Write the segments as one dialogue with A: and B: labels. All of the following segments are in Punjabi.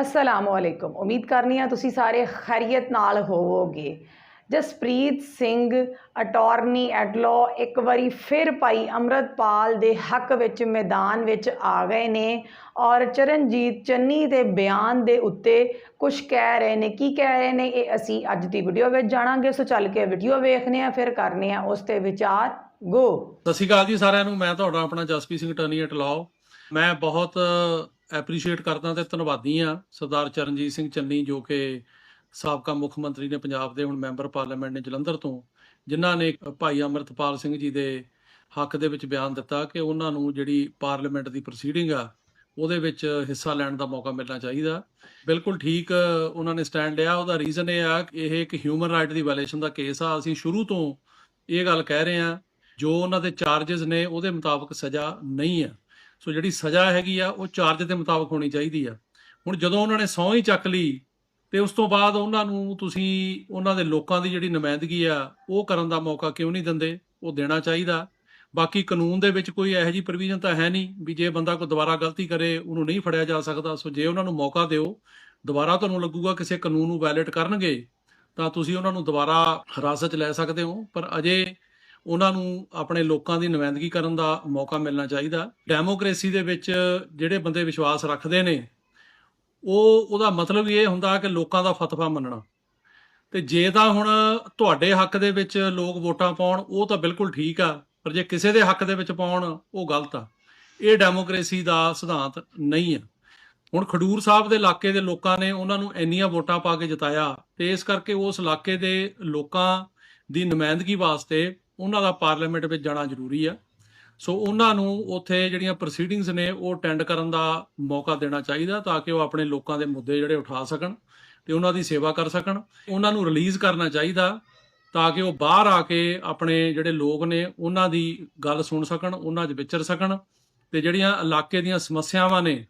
A: ਅਸਲਾਮੁ ਅਲੈਕੁਮ ਉਮੀਦ ਕਰਨੀ ਆ ਤੁਸੀਂ ਸਾਰੇ ਖੈਰੀਅਤ ਨਾਲ ਹੋਵੋਗੇ। Jaspreet Singh, attorney at law, ਇੱਕ ਵਾਰੀ ਫਿਰ ਭਾਈ ਅਮਰਤਪਾਲ ਦੇ ਹੱਕ ਵਿੱਚ ਮੈਦਾਨ ਵਿੱਚ ਆ ਗਏ ਨੇ ਔਰ ਚਰਨਜੀਤ ਚੰਨੀ ਦੇ ਬਿਆਨ ਦੇ ਉੱਤੇ ਕੁਝ ਕਹਿ ਰਹੇ ਨੇ। ਕੀ ਕਹਿ ਰਹੇ ਨੇ? ਇਹ ਅਸੀਂ ਅੱਜ ਦੀ ਵੀਡੀਓ ਵਿੱਚ ਜਾਣਾਂਗੇ। ਸੋ ਚੱਲ ਕੇ ਵੀਡੀਓ ਵੇਖਨੇ ਆ ਫਿਰ ਕਰਨੇ ਆ ਉਸ ਤੇ ਵਿਚਾਰ। ਗੋ
B: ਸਤਿ ਸ਼੍ਰੀ ਅਕਾਲ ਜੀ ਸਾਰਿਆਂ ਨੂੰ। ਮੈਂ ਤੁਹਾਡਾ ਆਪਣਾ ਜਸਪ੍ਰੀਤ ਸਿੰਘ ਟਰਨੀ ਐਟ ਲਾਓ ਮੈਂ ਬਹੁਤ ਐਪਰੀਸ਼ੀਏਟ ਕਰਦਾ ਤੇ ਧੰਨਵਾਦੀ ਆ ਸਰਦਾਰ ਚਰਨਜੀਤ ਸਿੰਘ ਚੰਨੀ ਜੋ ਕਿ ਸਾਬਕਾ ਮੁੱਖ ਮੰਤਰੀ ਨੇ ਪੰਜਾਬ ਦੇ ਹੁਣ ਮੈਂਬਰ ਪਾਰਲੀਮੈਂਟ ਨੇ ਜਲੰਧਰ ਤੋਂ, ਜਿਨ੍ਹਾਂ ਨੇ ਭਾਈ ਅਮਰਤਪਾਲ ਸਿੰਘ ਜੀ ਦੇ ਹੱਕ ਦੇ ਵਿੱਚ ਬਿਆਨ ਦਿੱਤਾ ਕਿ ਉਹਨਾਂ ਨੂੰ ਜਿਹੜੀ ਪਾਰਲੀਮੈਂਟ ਦੀ ਪ੍ਰੋਸੀਡਿੰਗ ਆ, ਉਹਦੇ ਵਿੱਚ ਹਿੱਸਾ ਲੈਣ ਦਾ ਮੌਕਾ ਮਿਲਣਾ ਚਾਹੀਦਾ। ਬਿਲਕੁਲ ਠੀਕ ਉਹਨਾਂ ਨੇ ਸਟੈਂਡ ਲਿਆ, ਉਹਦਾ ਰੀਜ਼ਨ ਇਹ ਆ ਕਿ ਇਹ ਇੱਕ ਹਿਊਮਨ ਰਾਈਟ ਦੀ ਵਾਇਲੇਸ਼ਨ ਦਾ ਕੇਸ ਆ। ਅਸੀਂ ਸ਼ੁਰੂ ਤੋਂ ਇਹ ਗੱਲ ਕਹਿ ਰਹੇ ਆ ਜੋ ਉਹਨਾਂ ਦੇ ਚਾਰजेस ਨੇ, ਉਹਦੇ ਮੁਤਾਬਕ ਸਜ਼ਾ ਨਹੀਂ ਆ। ਸੋ ਜਿਹੜੀ ਸਜ਼ਾ ਹੈਗੀ ਆ, ਉਹ ਚਾਰਜ ਦੇ ਮੁਤਾਬਕ ਹੋਣੀ ਚਾਹੀਦੀ ਆ। ਹੁਣ ਜਦੋਂ ਉਹਨਾਂ ਨੇ ਸਹੁੰ ਹੀ ਚੱਕ ਲਈ, ਤੇ ਉਸ ਤੋਂ ਬਾਅਦ ਉਹਨਾਂ ਨੂੰ ਤੁਸੀਂ ਉਹਨਾਂ ਦੇ ਲੋਕਾਂ ਦੀ ਜਿਹੜੀ ਨੁਮਾਇੰਦਗੀ ਆ, ਉਹ ਕਰਨ ਦਾ ਮੌਕਾ ਕਿਉਂ ਨਹੀਂ ਦਿੰਦੇ? ਉਹ ਦੇਣਾ ਚਾਹੀਦਾ। ਬਾਕੀ ਕਾਨੂੰਨ ਦੇ ਵਿੱਚ ਕੋਈ ਇਹੋ ਜਿਹੀ ਪ੍ਰੋਵੀਜ਼ਨ ਤਾਂ ਹੈ ਨਹੀਂ ਵੀ ਜੇ ਬੰਦਾ ਕੋਈ ਦੁਬਾਰਾ ਗਲਤੀ ਕਰੇ, ਉਹਨੂੰ ਨਹੀਂ ਫੜਿਆ ਜਾ ਸਕਦਾ। ਸੋ ਜੇ ਉਹਨਾਂ ਨੂੰ ਮੌਕਾ ਦਿਓ, ਦੁਬਾਰਾ ਤੁਹਾਨੂੰ ਲੱਗੂਗਾ ਕਿਸੇ ਕਾਨੂੰਨ ਨੂੰ ਵਾਇਲੇਟ ਕਰਨਗੇ, ਤਾਂ ਤੁਸੀਂ ਉਹਨਾਂ ਨੂੰ ਦੁਬਾਰਾ ਹਿਰਾਸਤ 'ਚ ਲੈ ਸਕਦੇ ਹੋ। ਪਰ ਅਜੇ ਉਹਨਾਂ ਨੂੰ ਆਪਣੇ ਲੋਕਾਂ ਦੀ ਨੁਮਾਇੰਦਗੀ ਕਰਨ ਦਾ ਮੌਕਾ ਮਿਲਣਾ ਚਾਹੀਦਾ। ਡੈਮੋਕ੍ਰੇਸੀ ਦੇ ਵਿੱਚ ਜਿਹੜੇ ਬੰਦੇ ਵਿਸ਼ਵਾਸ ਰੱਖਦੇ ਨੇ, ਉਹ, ਉਹਦਾ ਮਤਲਬ ਇਹ ਹੁੰਦਾ ਕਿ ਲੋਕਾਂ ਦਾ ਫਤਵਾ ਮੰਨਣਾ। ਤੇ ਜੇ ਤਾਂ ਹੁਣ ਤੁਹਾਡੇ ਹੱਕ ਦੇ ਵਿੱਚ ਲੋਕ ਵੋਟਾਂ ਪਾਉਣ, ਉਹ ਤਾਂ ਬਿਲਕੁਲ ਠੀਕ ਆ, ਪਰ ਜੇ ਕਿਸੇ ਦੇ ਹੱਕ ਦੇ ਵਿੱਚ ਪਾਉਣ, ਉਹ ਗਲਤ ਆ। ਇਹ ਡੈਮੋਕ੍ਰੇਸੀ ਦਾ ਸਿਧਾਂਤ ਨਹੀਂ ਆ। ਹੁਣ ਖਡੂਰ ਸਾਹਿਬ ਦੇ ਇਲਾਕੇ ਦੇ ਲੋਕਾਂ ਨੇ ਉਹਨਾਂ ਨੂੰ ਇੰਨੀਆਂ ਵੋਟਾਂ ਪਾ ਕੇ ਜਿਤਾਇਆ ਤੇ ਇਸ ਕਰਕੇ ਉਸ ਇਲਾਕੇ ਦੇ ਲੋਕਾਂ ਦੀ ਨੁਮਾਇੰਦਗੀ ਵਾਸਤੇ ਉਹਨਾਂ ਦਾ ਪਾਰਲੀਮੈਂਟ ਵਿੱਚ ਜਾਣਾ ਜ਼ਰੂਰੀ ਆ। ਸੋ ਉਹਨਾਂ ਨੂੰ ਉੱਥੇ ਜਿਹੜੀਆਂ ਪ੍ਰੋਸੀਡਿੰਗਸ ਨੇ, ਉਹ ਅਟੈਂਡ ਕਰਨ ਦਾ ਮੌਕਾ ਦੇਣਾ ਚਾਹੀਦਾ ਤਾਂ ਕਿ ਉਹ ਆਪਣੇ ਲੋਕਾਂ ਦੇ ਮੁੱਦੇ ਜਿਹੜੇ ਉਠਾ ਸਕਣ ਤੇ ਉਹਨਾਂ ਦੀ ਸੇਵਾ ਕਰ ਸਕਣ। ਉਹਨਾਂ ਨੂੰ ਰਿਲੀਜ਼ ਕਰਨਾ ਚਾਹੀਦਾ ਤਾਂ ਕਿ ਉਹ ਬਾਹਰ ਆ ਕੇ ਆਪਣੇ ਜਿਹੜੇ ਲੋਕ ਨੇ, ਉਹਨਾਂ ਦੀ ਗੱਲ ਸੁਣ ਸਕਣ, ਉਹਨਾਂ 'ਚ ਵਿਚਰ ਸਕਣ ਤੇ ਜਿਹੜੀਆਂ ਇਲਾਕੇ ਦੀਆਂ ਸਮੱਸਿਆਵਾਂ ਨੇ,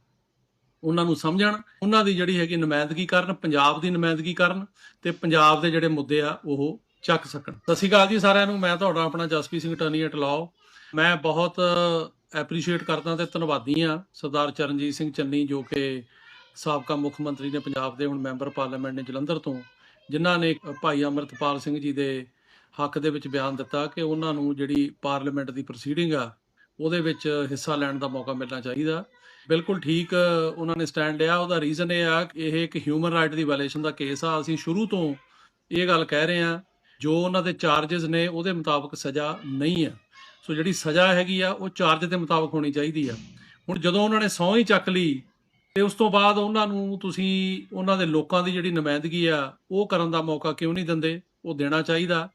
B: ਉਹਨਾਂ ਨੂੰ ਸਮਝਣ। ਉਹਨਾਂ ਦੀ ਜਿਹੜੀ ਹੈਗੀ ਨੁਮਾਇੰਦਗੀ ਕਰਨ, ਪੰਜਾਬ ਦੀ ਨੁਮਾਇੰਦਗੀ ਕਰਨ ਤੇ ਪੰਜਾਬ ਦੇ ਜਿਹੜੇ ਮੁੱਦੇ ਆ, ਉਹ ਚੱਕ ਸਕਣ। ਸਤਿ ਸ਼੍ਰੀ ਅਕਾਲ ਜੀ ਸਾਰਿਆਂ ਨੂੰ, ਮੈਂ ਤੁਹਾਡਾ ਆਪਣਾ ਜਸਪੀ ਸਿੰਘ ਟਰਨੀ ਐਟ ਲਾਓ ਮੈਂ ਬਹੁਤ ਐਪਰੀਸ਼ੀਏਟ ਕਰਦਾ ਤੇ ਧੰਨਵਾਦੀ ਆ ਸਰਦਾਰ ਚਰਨਜੀਤ ਸਿੰਘ ਚੰਨੀ ਜੋ ਕਿ ਸਾਬਕਾ ਮੁੱਖ ਮੰਤਰੀ ਨੇ ਪੰਜਾਬ ਦੇ ਹੁਣ ਮੈਂਬਰ ਪਾਰਲੀਮੈਂਟ ਨੇ ਜਲੰਧਰ ਤੋਂ, ਜਿਨ੍ਹਾਂ ਨੇ ਭਾਈ ਅਮਰਤਪਾਲ ਸਿੰਘ ਜੀ ਦੇ ਹੱਕ ਦੇ ਵਿੱਚ ਬਿਆਨ ਦਿੱਤਾ ਕਿ ਉਹਨਾਂ ਨੂੰ ਜਿਹੜੀ ਪਾਰਲੀਮੈਂਟ ਦੀ ਪ੍ਰੋਸੀਡਿੰਗ ਆ, ਉਹਦੇ ਵਿੱਚ ਹਿੱਸਾ ਲੈਣ ਦਾ ਮੌਕਾ ਮਿਲਣਾ ਚਾਹੀਦਾ। ਬਿਲਕੁਲ ਠੀਕ ਉਹਨਾਂ ਨੇ ਸਟੈਂਡ ਲਿਆ। ਉਹਦਾ ਰੀਜ਼ਨ ਇਹ ਆ ਕਿ ਇਹ ਇੱਕ ਹਿਊਮਨ ਰਾਈਟ ਦੀ ਵਾਇਲੇਸ਼ਨ ਦਾ ਕੇਸ ਆ। ਅਸੀਂ ਸ਼ੁਰੂ ਤੋਂ ਇਹ ਗੱਲ ਕਹਿ ਰਹੇ ਆ ਜੋ ਉਹਨਾਂ ਦੇ ਚਾਰजेस ਨੇ, ਉਹਦੇ ਮੁਤਾਬਕ ਸਜ਼ਾ ਨਹੀਂ ਆ ਸੋ ਜਿਹੜੀ ਸਜ਼ਾ ਹੈਗੀ ਆ, ਉਹ ਚਾਰਜ ਦੇ ਮੁਤਾਬਕ ਹੋਣੀ ਚਾਹੀਦੀ ਆ। ਹੁਣ ਜਦੋਂ ਉਹਨਾਂ ਨੇ ਸਹੁੰ ਹੀ ਚੱਕ ਲਈ, ਤੇ ਉਸ ਤੋਂ ਬਾਅਦ ਉਹਨਾਂ ਨੂੰ ਤੁਸੀਂ, ਉਹਨਾਂ ਦੇ ਲੋਕਾਂ ਦੀ ਜਿਹੜੀ ਨੁਮਾਇੰਦਗੀ ਆ, ਉਹ ਕਰਨ ਦਾ ਮੌਕਾ ਕਿਉਂ ਨਹੀਂ ਦਿੰਦੇ? ਉਹ ਦੇਣਾ ਚਾਹੀਦਾ।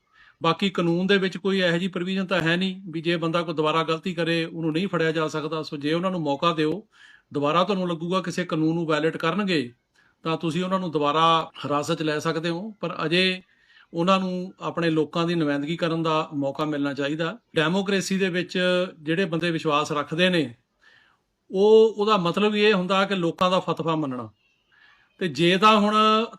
B: ਬਾਕੀ ਕਾਨੂੰਨ ਦੇ ਵਿੱਚ ਕੋਈ ਇਹੋ ਜਿਹੀ ਪ੍ਰੋਵੀਜ਼ਨ ਤਾਂ ਹੈ ਨਹੀਂ ਵੀ ਜੇ ਬੰਦਾ ਕੋਈ ਦੁਬਾਰਾ ਗਲਤੀ ਕਰੇ, ਉਹਨੂੰ ਨਹੀਂ ਫੜਿਆ ਜਾ ਸਕਦਾ। ਸੋ ਜੇ ਉਹਨਾਂ ਨੂੰ ਮੌਕਾ ਦਿਓ, ਦੁਬਾਰਾ ਤੁਹਾਨੂੰ ਲੱਗੂਗਾ ਕਿਸੇ ਕਾਨੂੰਨ ਨੂੰ ਵਾਇਲੇਟ ਕਰਨਗੇ, ਤਾਂ ਤੁਸੀਂ ਉਹਨਾਂ ਨੂੰ ਦੁਬਾਰਾ ਹਿਰਾਸਤ 'ਚ ਲੈ ਸਕਦੇ ਹੋ। ਪਰ ਅਜੇ ਉਹਨਾਂ ਨੂੰ ਆਪਣੇ ਲੋਕਾਂ ਦੀ ਨੁਮਾਇੰਦਗੀ ਕਰਨ ਦਾ ਮੌਕਾ ਮਿਲਣਾ ਚਾਹੀਦਾ। ਡੈਮੋਕ੍ਰੇਸੀ ਦੇ ਵਿੱਚ ਜਿਹੜੇ ਬੰਦੇ ਵਿਸ਼ਵਾਸ ਰੱਖਦੇ ਨੇ, ਉਹ, ਉਹਦਾ ਮਤਲਬ ਇਹ ਹੁੰਦਾ ਕਿ ਲੋਕਾਂ ਦਾ ਫਤਵਾ ਮੰਨਣਾ। ਤੇ ਜੇ ਤਾਂ ਹੁਣ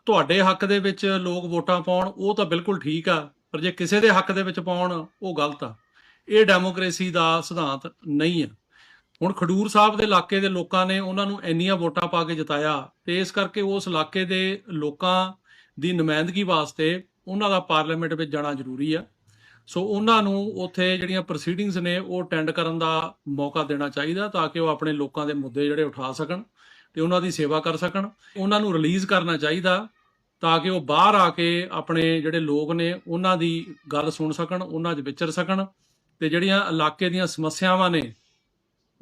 B: ਤੁਹਾਡੇ ਹੱਕ ਦੇ ਵਿੱਚ ਲੋਕ ਵੋਟਾਂ ਪਾਉਣ, ਉਹ ਤਾਂ ਬਿਲਕੁਲ ਠੀਕ ਆ, ਪਰ ਜੇ ਕਿਸੇ ਦੇ ਹੱਕ ਦੇ ਵਿੱਚ ਪਾਉਣ, ਉਹ ਗਲਤ ਆ। ਇਹ ਡੈਮੋਕ੍ਰੇਸੀ ਦਾ ਸਿਧਾਂਤ ਨਹੀਂ ਆ। ਹੁਣ ਖਡੂਰ ਸਾਹਿਬ ਦੇ ਇਲਾਕੇ ਦੇ ਲੋਕਾਂ ਨੇ ਉਹਨਾਂ ਨੂੰ ਇੰਨੀਆਂ ਵੋਟਾਂ ਪਾ ਕੇ ਜਿਤਾਇਆ, ਤੇ ਇਸ ਕਰਕੇ ਉਸ ਇਲਾਕੇ ਦੇ ਲੋਕਾਂ ਦੀ ਨੁਮਾਇੰਦਗੀ ਵਾਸਤੇ ਉਹਨਾਂ ਦਾ ਪਾਰਲੀਮੈਂਟ ਵਿੱਚ ਜਾਣਾ ਜ਼ਰੂਰੀ ਆ। ਸੋ ਉਹਨਾਂ ਨੂੰ ਉੱਥੇ ਜਿਹੜੀਆਂ ਪ੍ਰੋਸੀਡਿੰਗਸ ਨੇ, ਉਹ ਅਟੈਂਡ ਕਰਨ ਦਾ ਮੌਕਾ ਦੇਣਾ ਚਾਹੀਦਾ ਤਾਂ ਕਿ ਉਹ ਆਪਣੇ ਲੋਕਾਂ ਦੇ ਮੁੱਦੇ ਜਿਹੜੇ ਉਠਾ ਸਕਣ ਤੇ ਉਹਨਾਂ ਦੀ ਸੇਵਾ ਕਰ ਸਕਣ। ਉਹਨਾਂ ਨੂੰ ਰਿਲੀਜ਼ ਕਰਨਾ ਚਾਹੀਦਾ ਤਾਂ ਕਿ ਉਹ ਬਾਹਰ ਆ ਕੇ ਆਪਣੇ ਜਿਹੜੇ ਲੋਕ ਨੇ, ਉਹਨਾਂ ਦੀ ਗੱਲ ਸੁਣ ਸਕਣ, ਉਹਨਾਂ 'ਚ ਵਿਚਰ ਸਕਣ ਤੇ ਜਿਹੜੀਆਂ ਇਲਾਕੇ ਦੀਆਂ ਸਮੱਸਿਆਵਾਂ ਨੇ,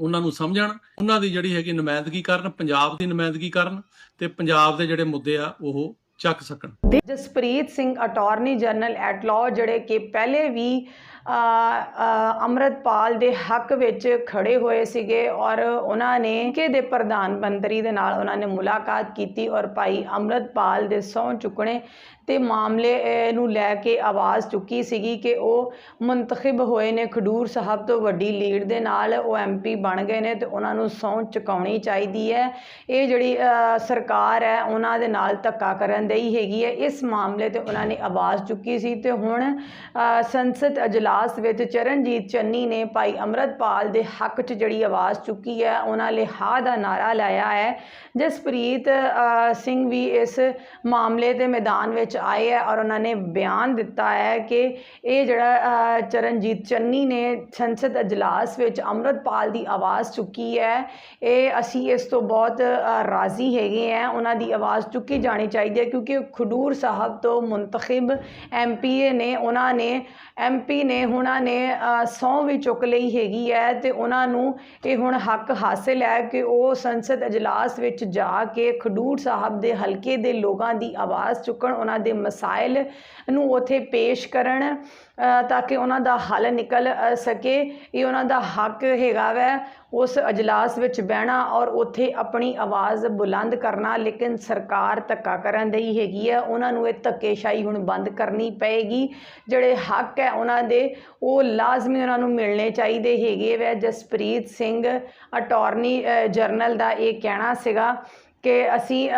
B: ਉਹਨਾਂ ਨੂੰ ਸਮਝਣ। ਉਹਨਾਂ ਦੀ ਜਿਹੜੀ ਹੈਗੀ ਨੁਮਾਇੰਦਗੀ ਕਰਨ, ਪੰਜਾਬ ਦੀ ਨੁਮਾਇੰਦਗੀ ਕਰਨ ਤੇ ਪੰਜਾਬ ਦੇ ਜਿਹੜੇ ਮੁੱਦੇ ਆ, ਉਹ ਚੱਕ ਸਕਣ।
A: Jaspreet Singh attorney general at law ਜਿਹੜੇ ਕਿ ਪਹਿਲੇ ਵੀ ਅਮਰਤਪਾਲ ਦੇ ਹੱਕ ਵਿੱਚ ਖੜੇ ਹੋਏ ਸੀਗੇ ਔਰ ਉਹਨਾਂ ਨੇ ਕਿ ਦੇ ਪ੍ਰਧਾਨ ਮੰਤਰੀ ਦੇ ਨਾਲ ਉਹਨਾਂ ਨੇ ਮੁਲਾਕਾਤ ਕੀਤੀ ਔਰ ਭਾਈ ਅਮਰਤਪਾਲ ਦੇ ਸਹੁੰ ਚੁੱਕਣੇ ਤੇ ਮਾਮਲੇ ਨੂੰ ਲੈ ਕੇ ਆਵਾਜ਼ ਚੁੱਕੀ ਸੀਗੀ ਕਿ ਉਹ ਮੁੰਤਖਬ ਹੋਏ ਨੇ। ਖਡੂਰ ਸਾਹਿਬ ਤੋਂ ਵੱਡੀ ਲੀਡ ਦੇ ਨਾਲ ਉਹ ਐਮਪੀ ਬਣ ਗਏ ਨੇ ਤੇ ਉਹਨਾਂ ਨੂੰ ਸਹੁੰ ਚੁਕਾਉਣੀ ਚਾਹੀਦੀ ਹੈ। ਇਹ ਜਿਹੜੀ ਸਰਕਾਰ ਹੈ, ਉਹਨਾਂ ਦੇ ਨਾਲ ਧੱਕਾ ਕਰਨ ਦੇਈ ਹੈਗੀ ਹੈ। ਇਸ ਮਾਮਲੇ ਤੇ ਉਹਨਾਂ ਨੇ ਆਵਾਜ਼ ਚੁੱਕੀ ਸੀ ਤੇ ਹੁਣ ਸੰਸਦ ਅਜਲਾਸ ਵਿੱਚ ਚਰਨਜੀਤ ਚੰਨੀ ਨੇ ਭਾਈ ਅੰਮ੍ਰਿਤਪਾਲ ਦੇ ਹੱਕ 'ਚ ਜਿਹੜੀ ਆਵਾਜ਼ ਚੁੱਕੀ ਹੈ, ਉਹਨਾਂ ਲਿਹਾ ਦਾ ਨਾਰਾ ਲਾਇਆ ਹੈ। ਜਸਪ੍ਰੀਤ ਸਿੰਘ ਵੀ ਇਸ ਮਾਮਲੇ ਦੇ ਮੈਦਾਨ ਵਿੱਚ ਆਏ ਹੈ ਔਰ ਉਹਨਾਂ ਨੇ ਬਿਆਨ ਦਿੱਤਾ ਹੈ ਕਿ ਇਹ ਜਿਹੜਾ ਚਰਨਜੀਤ ਚੰਨੀ ਨੇ ਸੰਸਦ ਅਜਲਾਸ ਵਿੱਚ ਅੰਮ੍ਰਿਤਪਾਲ ਦੀ ਆਵਾਜ਼ ਚੁੱਕੀ ਹੈ। ਇਹ ਅਸੀਂ ਇਸ ਤੋਂ ਬਹੁਤ ਰਾਜ਼ੀ ਹੈਗੇ ਆ ਉਹਨਾਂ ਦੀ ਆਵਾਜ਼ ਚੁੱਕੀ ਜਾਣੀ ਚਾਹੀਦੀ ਹੈ ਕਿਉਂਕਿ ਖਡੂਰ ਸਾਹਿਬ ਤੋਂ ਮੁੰਤਖਬ ਐਮਪੀਏ ਨੇ ਉਹਨਾਂ ਨੇ ਐਮਪੀ ਨੇ ਉਹਨਾਂ ਨੇ ਅ, ਸਹੁੰ ਵੀ ਚੁੱਕ ਲਈ ਹੈਗੀ ਹੈ ਤੇ ਉਹਨਾਂ ਨੂੰ ਇਹ ਹੁਣ ਹੱਕ ਹਾਸਿਲ ਹੈ ਕਿ ਉਹ ਸੰਸਦ ਅਜਲਾਸ ਵਿੱਚ ਜਾ ਕੇ ਖਡੂਰ ਸਾਹਿਬ ਦੇ ਹਲਕੇ ਦੇ ਲੋਕਾਂ ਦੀ ਆਵਾਜ਼ ਚੁੱਕਣ ਉਹਨਾਂ ਦੇ ਮਸਾਇਲ ਨੂੰ ਉਥੇ ਪੇਸ਼ ਕਰਨ ਤਾਂ ਕਿ ਉਹਨਾਂ ਦਾ ਹੱਲ ਨਿਕਲ ਸਕੇ। ਇਹ ਉਹਨਾਂ ਦਾ ਹੱਕ ਹੈਗਾ ਵੈ ਉਸ ਅਜਲਾਸ ਵਿੱਚ ਬਹਿਣਾ ਔਰ ਉੱਥੇ ਆਪਣੀ ਆਵਾਜ਼ ਬੁਲੰਦ ਕਰਨਾ। ਲੇਕਿਨ ਸਰਕਾਰ ਧੱਕਾ ਕਰਨ ਦੀ ਹੈਗੀ ਹੈ ਉਹਨਾਂ ਨੂੰ ਇਹ ਧੱਕੇਸ਼ਾਹੀ ਹੁਣ ਬੰਦ ਕਰਨੀ ਪਏਗੀ। ਜਿਹੜੇ ਹੱਕ ਹੈ ਉਹਨਾਂ ਦੇ, ਉਹ ਲਾਜ਼ਮੀ ਉਹਨਾਂ ਨੂੰ ਮਿਲਣੇ ਚਾਹੀਦੇ ਹੈਗੇ ਵੈ। ਜਸਪ੍ਰੀਤ ਸਿੰਘ, ਅਟਾਰਨੀ ਜਨਰਲ ਦਾ ਇਹ ਕਹਿਣਾ ਸੀਗਾ। ਕਿ ਅਸੀਂ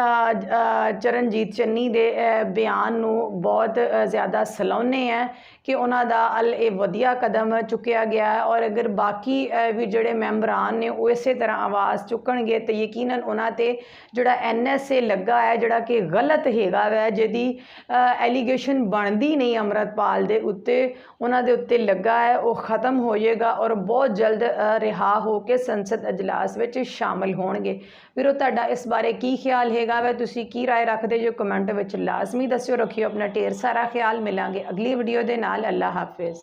A: ਚਰਨਜੀਤ ਚੰਨੀ ਦੇ ਬਿਆਨ ਨੂੰ ਬਹੁਤ ਜ਼ਿਆਦਾ ਸਲਾਹੁੰਦੇ ਹਾਂ ਕਿ ਉਹਨਾਂ ਦਾ ਅਲ ਇਹ ਵਧੀਆ ਕਦਮ ਚੁੱਕਿਆ ਗਿਆ ਹੈ ਔਰ ਅਗਰ ਬਾਕੀ ਵੀ ਜਿਹੜੇ ਮੈਂਬਰਾਨ ਨੇ ਉਹ ਇਸੇ ਤਰ੍ਹਾਂ ਆਵਾਜ਼ ਚੁੱਕਣਗੇ ਤੇ ਯਕੀਨਨ ਉਹਨਾਂ ਤੇ ਜਿਹੜਾ ਐਨਐਸਏ ਲੱਗਾ ਹੈ ਜਿਹੜਾ ਕਿ ਗਲਤ ਹੈਗਾ ਵੈ ਜਿਹਦੀ ਐਲੀਗੇਸ਼ਨ ਬਣਦੀ ਨਹੀਂ ਅੰਮ੍ਰਿਤਪਾਲ ਦੇ ਉੱਤੇ ਉਹਨਾਂ ਦੇ ਉੱਤੇ ਲੱਗਾ ਹੈ ਉਹ ਖਤਮ ਹੋ ਜਾਏਗਾ ਔਰ ਬਹੁਤ ਜਲਦ ਅ, ਰਿਹਾ ਹੋ ਕੇ ਸੰਸਦ ਅਜਲਾਸ ਵਿੱਚ ਸ਼ਾਮਲ ਹੋਣਗੇ। ਵੀਰੋ ਤੁਹਾਡਾ ਇਸ ਬਾਰੇ ਕੀ ਖਿਆਲ ਹੈਗਾ ਵੈ ਤੁਸੀਂ ਕੀ رائے ਰੱਖਦੇ ਜੋ ਕਮੈਂਟ ਵਿੱਚ ਲਾਜ਼ਮੀ ਦੱਸਿਓ ਰੱਖਿਓ ਆਪਣਾ ਢੇਰ ਸਾਰਾ ਖਿਆਲ ਮਿਲਾਂਗੇ ਅਗਲੀ ਵੀਡੀਓ ਦੇ ਨਾਲ ਅੱਲਾ ਹਾਫਿਜ਼